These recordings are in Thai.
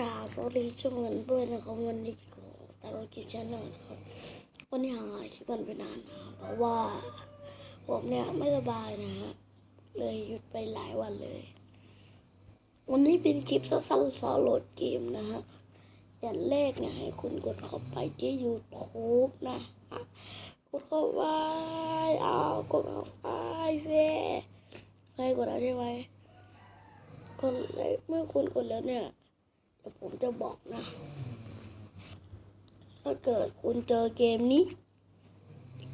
กาสวัสดีช่วงวันด้วยนะครับวันนี้ของตาโรกิชแนลนะครับวันนี้ห่างหายคลิปมันไปนานนะเพราะว่าผมเนี่ยไม่สบายนะฮะเลยหยุดไปหลายวันเลย วันนี้เป็นคลิปสั้นๆสอนโหลดเกมนะฮะอย่างแรกเนี่ยให้คุณกดเข้าไปที่ YouTube นะอะกดเข้าไปเอากดเข้าไปสิให้กดแล้วใช่ไหมกดเลยเมื่อคุณกดแล้วเนี่ย ผมจะบอกนะ ถ้าเกิดคุณเจอเกมนี้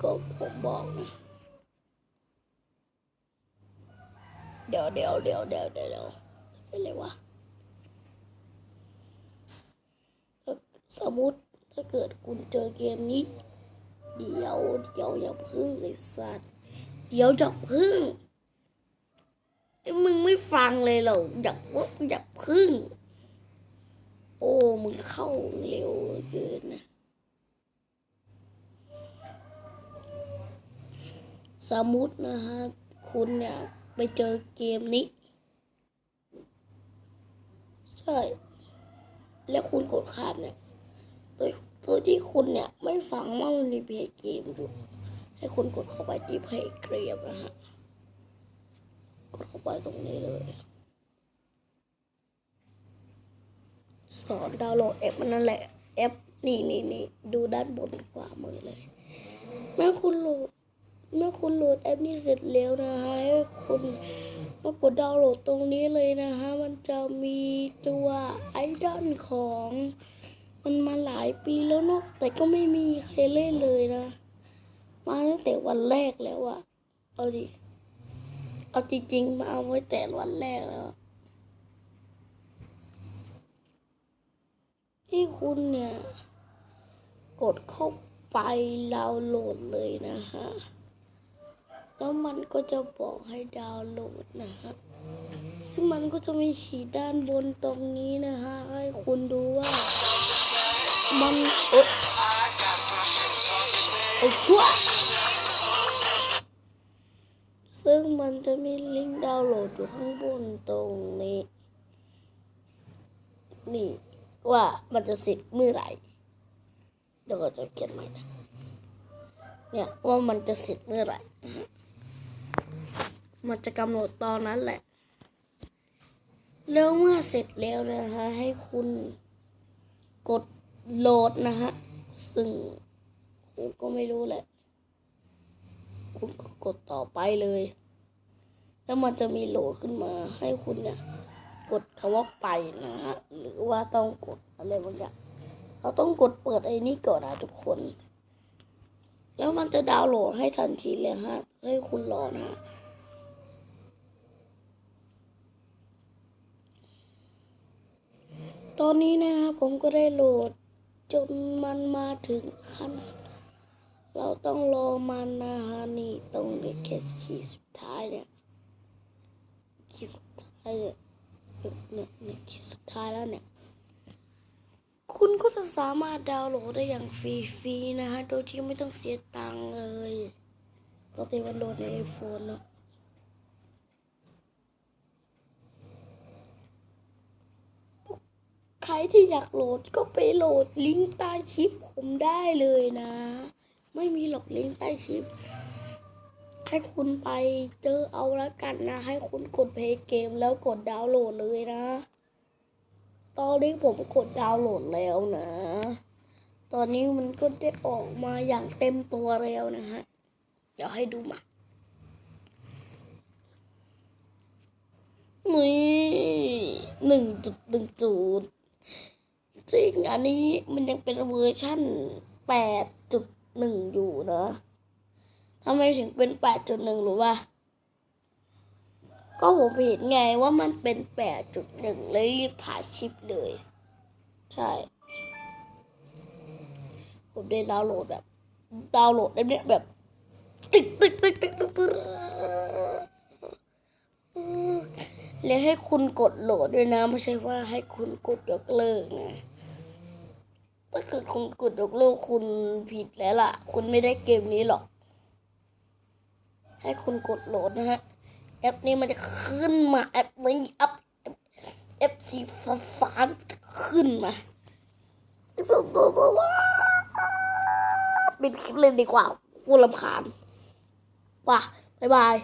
ก็ผมบอกนะ เดี๋ยวเดี๋ยวเดี๋ยวเดี๋ยวเดี๋ยวเดี๋ยวเป็นไรวะถ้าสมมติถ้าเกิดคุณเจอเกมนี้ เดี๋ยวเดี๋ยวอย่าพึ่งเลยสัตว์เดี๋ยวอย่าพึ่งไอ้มึงไม่ฟังเลยเหรออย่าอย่าพึ่ง โอ้มึงเข้าเร็วเกินนะสมมุตินะฮะคุณเนี่ยไปเจอเกมนี้ ใช่ แล้วคุณกดข้ามเนี่ย โดยโดยที่คุณเนี่ย ไม่ฟังว่ามันมีเพจเกมอยู่ ให้คุณกดเข้าไปที่เพจเกมนะฮะ กดเข้าไปตรงนี้เลย สอนดาวน์โหลดแอปมันนั่นแหละแอปนี่นี่นี่ดูด้านบนขวามือเลย เมื่อคุณโหลดเมื่อคุณโหลดแอปนี้เสร็จแล้วนะฮะให้คุณมากดดาวน์โหลดตรงนี้เลยนะฮะมันจะมีตัวไอดอลของมันมาหลายปีแล้วเนาะแต่ก็ไม่มีใครเล่นเลยนะ มาตั้งแต่วันแรกแล้วอะเอาดิเอาจริงๆมาเอาไว้แต่วันแรกแล้วอะ ที่คุณเนี่ย กดเข้าไปดาวน์โหลดเลยนะฮะ แล้วมันก็จะบอกให้ดาวน์โหลดนะฮะ ซึ่งมันก็จะมีขีดด้านบนตรงนี้นะฮะ ให้คุณดูว่า มันโอ๊ยโอ้ชัวซึ่งมันจะมีลิงก์ดาวน์โหลดอยู่ข้างบนตรงนี้ นี่ ว่ามันจะเสร็จเมื่อไหร่เดี๋ยวก็จะเขียนใหม่นะเนี่ยว่ามันจะเสร็จเมื่อไหร่มันจะกำหนดตอนนั้นแหละ แล้วเมื่อเสร็จแล้วนะฮะให้คุณกดโหลดนะฮะซึ่งคุณก็ไม่รู้แหละคุณก็กดต่อไปเลย แล้วมันจะมีโหลดขึ้นมาให้คุณเนี่ย กดคำว่าไปนะฮะหรือว่าต้องกดอะไรบางอย่างเราต้องกดเปิดไอ้นี้ก่อนนะทุกคน แล้วมันจะดาวน์โหลดให้ทันทีเลยฮะให้คุณรอนะฮะตอนนี้นะฮะผมก็ได้โหลดจนมันมาถึงขั้น เราต้องรอมันนะฮะนี่ตรงนี้แค่ขีดสุดท้ายเนี่ยขีดสุดท้ายเนี่ย เนี่ยเนี่ยขีดสุดท้ายแล้วเนี่ย คุณก็จะสามารถดาวน์โหลดได้อย่างฟรีๆนะฮะ โดยที่ไม่ต้องเสียตังค์เลยปกติวันโหลดในไอโฟนเนาะใครที่อยากโหลดก็ไปโหลดลิงก์ใต้คลิปผมได้เลยนะ ไม่มีหรอกลิงก์ใต้คลิป ให้คุณไปเจอเอาละกันนะ ให้คุณกดเพลย์เกมแล้วกดดาวน์โหลดเลยนะ ตอนนี้ผมกดดาวน์โหลดแล้วนะ ตอนนี้มันก็ได้ออกมาอย่างเต็มตัวแล้วนะฮะ เดี๋ยวให้ดูมานี่หนึ่งจุดหนึ่งจุดจริงอันนี้มันยังเป็นเวอร์ชั่นแปดจุดหนึ่งอยู่นะ ทำไมถึงเป็นแปดจุดหนึ่งหรือว่า ก็ผมเห็นไงว่ามันเป็นแปดจุดหนึ่งเลยรีบถ่ายคลิปเลย ใช่ ผมได้ดาวน์โหลดแบบ ดาวน์โหลดได้เนี่ยแบบตึกตึกตึกตึกตึกตึกแล้วให้คุณกดโหลดด้วยนะ ไม่ใช่ว่าให้คุณกดยกเลิกนะถ้าเกิดคุณกดยกเลิกคุณผิดแล้วล่ะ คุณไม่ได้เกมนี้หรอก ให้คุณกดโหลดนะฮะแอปนี้มันจะขึ้นมาแอปนี้อัพแอปสีฟ้าฟ้าจะขึ้นมาปิดคลิปเลยดีกว่ากูรำคาญว่ะบ๊ายบาย